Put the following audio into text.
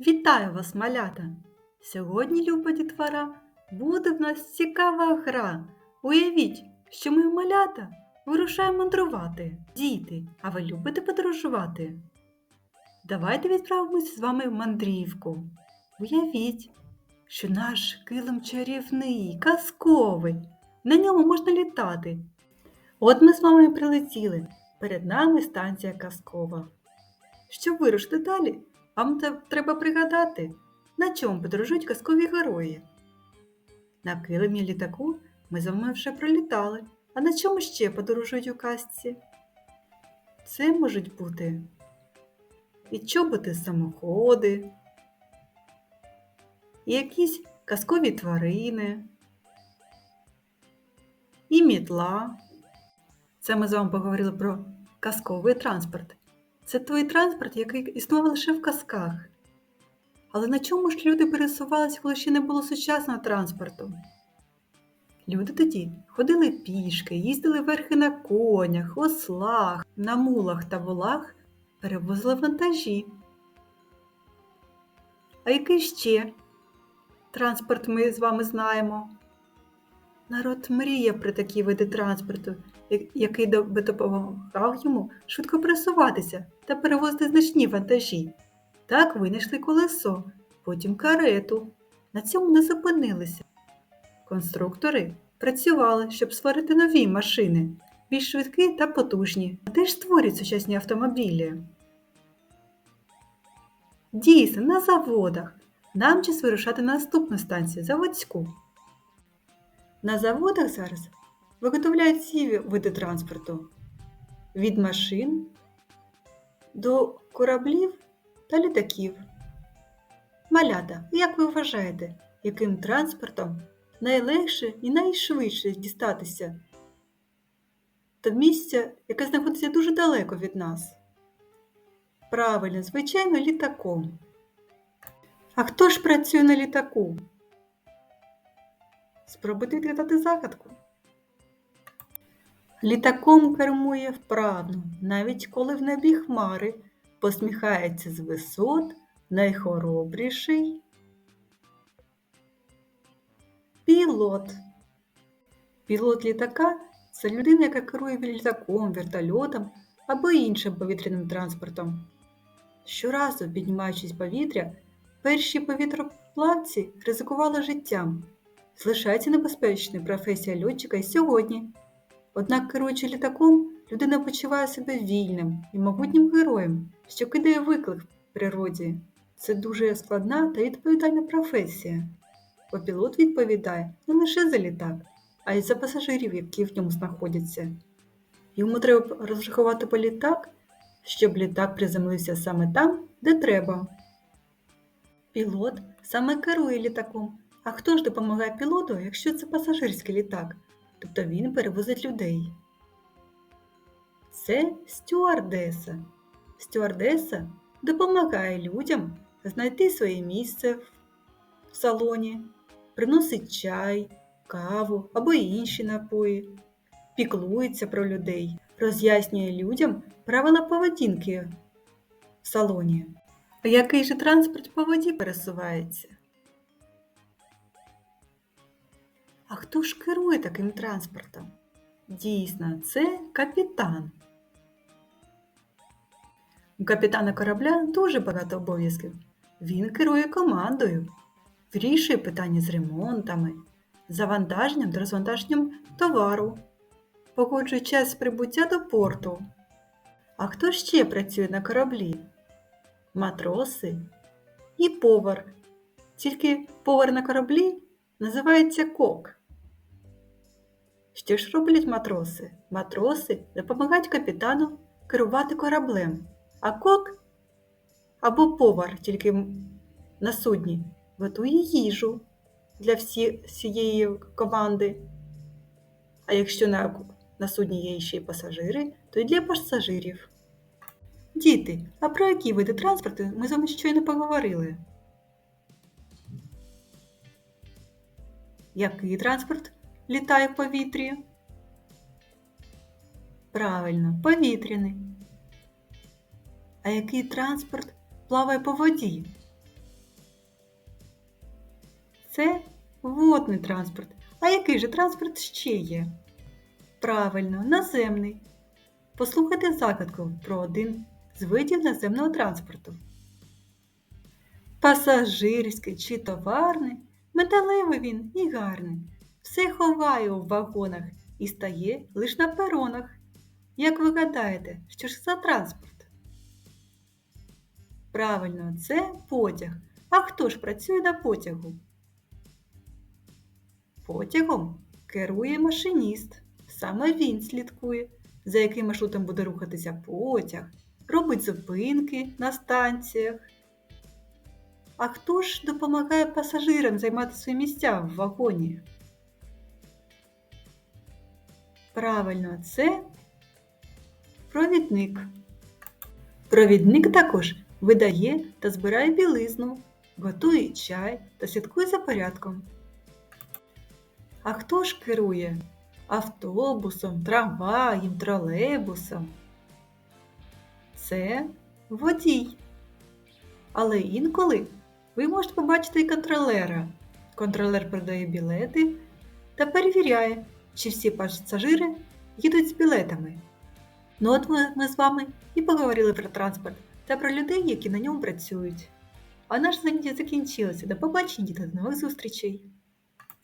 Вітаю вас, малята! Сьогодні, люба дітвора, буде в нас цікава гра. Уявіть, що ми малята вирушаємо мандрувати. Діти, а ви любите подорожувати? Давайте відправимось з вами в мандрівку. Уявіть, що наш килим чарівний, казковий, на ньому можна літати. От ми з вами прилетіли. Перед нами станція казкова. Щоб вирушити далі, вам треба пригадати, на чому подорожують казкові герої. На килимі літаку ми з вами вже пролітали. А на чому ще подорожують у казці? Це можуть бути і чоботи самоходи, і якісь казкові тварини, і мітла. Це ми з вами поговорили про казковий транспорт. Це той транспорт, який існував лише в казках. Але на чому ж люди пересувалися, коли ще не було сучасного транспорту? Люди тоді ходили пішки, їздили верхи на конях, ослах, на мулах та волах, перевозили вантажі. А який ще транспорт ми з вами знаємо? Народ мріє про такі види транспорту, який би допомагав йому швидко пересуватися та перевозити значні вантажі. Так винайшли колесо, потім карету. На цьому не зупинилися. Конструктори працювали, щоб створити нові машини, більш швидкі та потужні. А де ж створюють сучасні автомобілі? Дійсно, на заводах. Нам час вирушати на наступну станцію заводську. На заводах зараз виготовляють всі види транспорту від машин до кораблів та літаків. Малята, як ви вважаєте, яким транспортом найлегше і найшвидше дістатися до місця, яке знаходиться дуже далеко від нас? Правильно, звичайно, літаком. А хто ж працює на літаку? Спробуйте відгадати загадку. Літаком кермує вправно, навіть коли в небі хмари, посміхається з висот найхоробріший пілот. Пілот літака це людина, яка керує літаком, вертольотом або іншим повітряним транспортом. Щоразу, піднімаючись повітря, перші повітроплавці ризикували життям. Залишається небезпечною професія льотчика і сьогодні. Однак, керуючи літаком, людина почуває себе вільним і могутнім героєм, що кидає виклик природі. Це дуже складна та відповідальна професія. Бо пілот відповідає не лише за літак, а й за пасажирів, які в ньому знаходяться. Йому треба розрахувати по літак, щоб літак приземлився саме там, де треба. Пілот саме керує літаком. А хто ж допомагає пілоту, якщо це пасажирський літак? Тобто він перевозить людей. Це стюардеса. Стюардеса допомагає людям знайти своє місце в салоні, приносить чай, каву або інші напої, піклується про людей, роз'яснює людям правила поведінки в салоні. Який же транспорт по воді пересувається? А хто ж керує таким транспортом? Дійсно, це капітан. У капітана корабля дуже багато обов'язків. Він керує командою, вирішує питання з ремонтами, завантаженням та розвантаженням товару, погоджує час прибуття до порту. А хто ще працює на кораблі? Матроси і повар. Тільки повар на кораблі називається кок. Що ж роблять матроси? Матроси допомагають капітану керувати кораблем, а кок або повар тільки на судні готує їжу для всі, всієї команди. А якщо на, на судні є ще й пасажири, то й для пасажирів. Діти, а про які види транспорту ми з вами щойно поговорили? Який транспорт літає в повітрі? Правильно, повітряний. А який транспорт плаває по воді? Це водний транспорт. А який же транспорт ще є? Правильно, наземний. Послухайте загадку про один з видів наземного транспорту. Пасажирський чи товарний, металевий він і гарний. Все ховає у вагонах і стає лиш на перонах. Як ви гадаєте, що ж за транспорт? Правильно, це потяг. А хто ж працює на потягу? Потягом керує машиніст. Саме він слідкує, за яким маршрутом буде рухатися потяг, робить зупинки на станціях. А хто ж допомагає пасажирам займати свої місця в вагоні? Правильно, це провідник. Провідник також видає та збирає білизну, готує чай та слідкує за порядком. А хто ж керує автобусом, трамваєм, тролейбусом? Це водій. Але інколи ви можете побачити і контролера. Контролер продає білети та перевіряє, чи всі пасажири їдуть з білетами. Ну от ми, ми з вами і поговорили про транспорт та про людей, які на ньому працюють. А наше заняття закінчилося. До побачення, до нових зустрічей!